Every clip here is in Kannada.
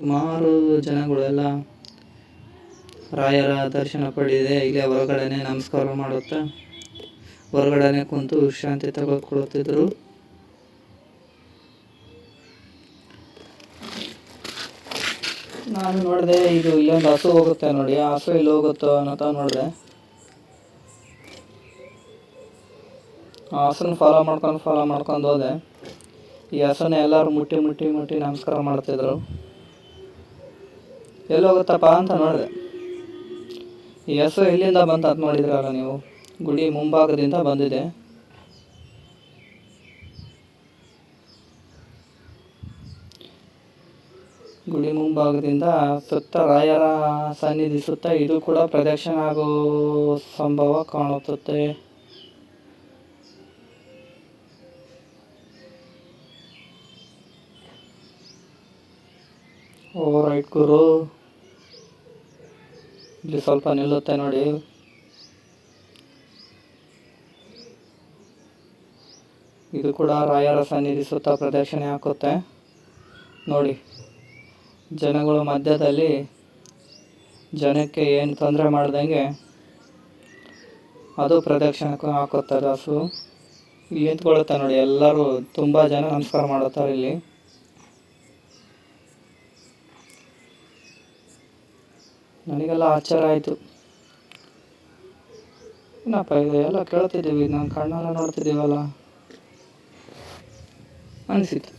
ಸುಮಾರು ಜನಗಳೆಲ್ಲ ರಾಯರ ದರ್ಶನ ಪಡೆದಿದೆ. ಇಲ್ಲೇ ಹೊರಗಡೆನೆ ನಮಸ್ಕಾರ ಮಾಡುತ್ತಾ, ಹೊರಗಡೆನೆ ಕುಂತು ವಿಶ್ರಾಂತಿ ತೆಗೆದುಕೊಳ್ಳುತ್ತಿದ್ದರು ನಾನು ನೋಡಿದೆ, ಇದು ಇಲ್ಲೊಂದು ಹಸು ಹೋಗುತ್ತೆ ನೋಡಿ. ಹಸು ಇಲ್ಲಿ ಹೋಗುತ್ತೋ ಅನ್ನೋತ ನೋಡಿದೆ. ಆ ಹಸುನ ಫಾಲೋ ಮಾಡ್ಕೊಂಡು ಫಾಲೋ ಮಾಡ್ಕೊಂಡು ಹೋದೆ. ಈ ಹಸುನ ಎಲ್ಲರೂ ಮುಟ್ಟಿ ಮುಟ್ಟಿ ಮುಟ್ಟಿ ನಮಸ್ಕಾರ ಮಾಡ್ತಿದ್ರು ಎಲ್ಲಿ ಹೋಗುತ್ತಪ್ಪ ಅಂತ ನೋಡಿದೆ. ಈ ಹೆಸರು ಎಲ್ಲಿಂದ ಬಂತ ಅಂತ ನೋಡಿದ್ರಲ್ಲ ನೀವು? ಗುಡಿ ಮುಂಭಾಗದಿಂದ ಬಂದಿದೆ. ಗುಡಿ ಮುಂಭಾಗದಿಂದ ಸುತ್ತ ರಾಯರ ಸನ್ನಿಧಿ ಸುತ್ತ ಇದು ಕೂಡ ಪ್ರದಕ್ಷಿಣ ಆಗೋ ಸಂಭವ ಕಾಣುತ್ತೆ ಓ ರೈಟ್ ಗುರು. ಇಲ್ಲಿ ಸ್ವಲ್ಪ ನಿಲ್ಲುತ್ತೆ ನೋಡಿ. ಇದು ಕೂಡ ರಾಯರ ಸನ್ನಿಧಿ ಸುತ್ತ ಪ್ರದಕ್ಷಿಣೆ ಹಾಕುತ್ತೆ. ನೋಡಿ, ಜನಗಳು ಮಧ್ಯದಲ್ಲಿ ಜನಕ್ಕೆ ಏನು ತೊಂದರೆ ಮಾಡ್ದಂಗೆ ಅದು ಪ್ರದರ್ಶನಕ್ಕೆ ಹಾಕುತ್ತೆ ಹಸು ಇಲ್ಲಿ ನಿಂತ್ಕೊಳ್ಳುತ್ತೆ ನೋಡಿ, ಎಲ್ಲರೂ ತುಂಬ ಜನ ನಮಸ್ಕಾರ ಮಾಡುತ್ತಾರೆ ಇಲ್ಲಿ. ನನಗೆಲ್ಲ ಆಶ್ಚರ್ಯ ಆಯಿತು. ಏನಪ್ಪ ಇದು ಎಲ್ಲ ಕೇಳ್ತಿದ್ದೀವಿ, ನಾನು ಕಣ್ಣೆಲ್ಲ ನೋಡ್ತಿದ್ದೀವಲ್ಲ? ಅನಿಸಿತು.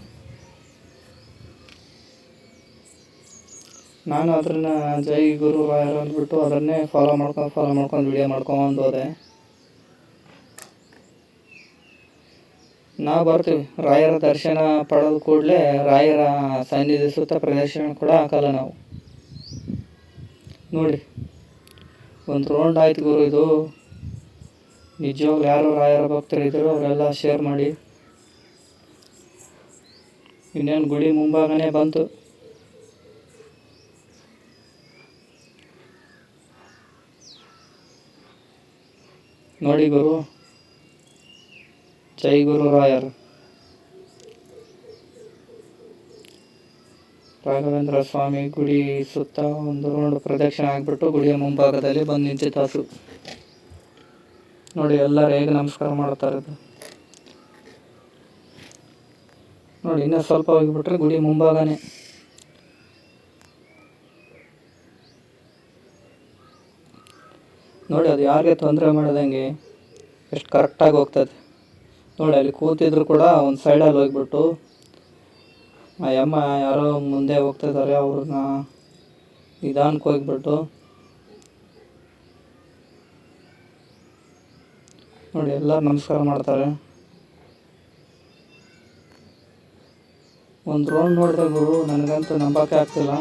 ನಾನು ಅದನ್ನ ಜೈ ಗುರು ರಾಯರ್ ಅಂದ್ಬಿಟ್ಟು ಅದನ್ನೇ ಫಾಲೋ ಮಾಡ್ಕೊಂಡು ಫಾಲೋ ಮಾಡ್ಕೊಂಡು ವಿಡಿಯೋ ಮಾಡ್ಕೊಂಡು ಹೋದೆ. ನಾವು ಬರ್ತೀವಿ. ರಾಯರ ದರ್ಶನ ಪಡೆದ ಕೂಡಲೇ ರಾಯರ ಸನ್ನಿಧಿ ಸುತ್ತ ಪ್ರದರ್ಶನ ಕೂಡ ಹಾಕಲ್ಲ ನಾವು. ನೋಡಿ ಒಂದು ರೌಂಡ್ ಆಯ್ತು ಗುರು ಇದು. ನಿಜವಾಗ್ಲೂ ಯಾರು ರಾಯರ ಭಕ್ತರಿದ್ರು ಅವರೆಲ್ಲ ಶೇರ್ ಮಾಡಿ. ಇನ್ನೇನು ಗುಡಿ ಮುಂಭಾಗನೇ ಬಂತು. ನೋಡಿ ಗುರು. ಜೈ ಗುರು ರಾಯರ್. ರಾಘವೇಂದ್ರ ಸ್ವಾಮಿ ಗುಡಿ ಸುತ್ತ ಒಂದು ರೌಂಡ್ ಪ್ರದಕ್ಷಿಣೆ ಆಗಿಬಿಟ್ಟು ಗುಡಿಯ ಮುಂಭಾಗದಲ್ಲಿ ಬಂದು ನಿಂತಿತ್ತು ನೋಡಿ, ಎಲ್ಲರೂ ಹೇಗೆ ನಮಸ್ಕಾರ ಮಾಡ್ತಾರೆ ನೋಡಿ, ಇನ್ನೂ ಸ್ವಲ್ಪ ಹೋಗಿಬಿಟ್ರೆ ಗುಡಿ ಮುಂಭಾಗನೇ. ನೋಡಿ, ಅದು ಯಾರಿಗೆ ತೊಂದರೆ ಮಾಡಿದಂಗೆ ಎಷ್ಟು ಕರೆಕ್ಟಾಗಿ ಹೋಗ್ತದೆ. ನೋಡಿ, ಅಲ್ಲಿ ಕೂತಿದ್ರು ಕೂಡ ಒಂದು ಸೈಡಲ್ಲಿ ಹೋಗ್ಬಿಟ್ಟು ಆ ಯಮ್ಮ ಯಾರೋ ಮುಂದೆ ಹೋಗ್ತಿದ್ದಾರೆ ಅವ್ರನ್ನ ನಿಧಾನಕ್ಕೆ ಹೋಗ್ಬಿಟ್ಟು. ನೋಡಿ ಎಲ್ಲ ನಮಸ್ಕಾರ ಮಾಡ್ತಾರೆ. ಒಂದು ರೌಂಡ್ ನೋಡಿದೆ ಗುರು, ನನಗಂತೂ ನಂಬಕ್ಕೆ ಆಗ್ತಿಲ್ಲ.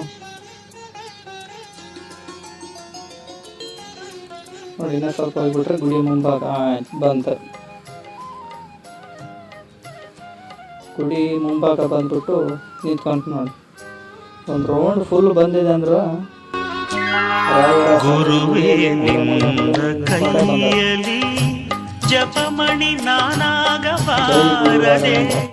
ನೋಡಿ ಇನ್ನೂ ಸ್ವಲ್ಪ ಹೋಗ್ಬಿಟ್ರೆ ಗುಡಿ ಮುಂಭಾಗ ಬಂತು. ಗುಡಿ ಮುಂಭಾಗ ಬಂದ್ಬಿಟ್ಟು ನಿಂತ್ಕೊಂಡು ನೋಡಿ ಒಂದು ರೌಂಡ್ ಫುಲ್ ಬಂದಿದೆ ಅಂದ್ರೆ ಗುರುವೇ ನಿನ್ನ ಕೈಯಲ್ಲಿ ಜಪಮಣಿ ನಾನಾಗಬಾರದೆ.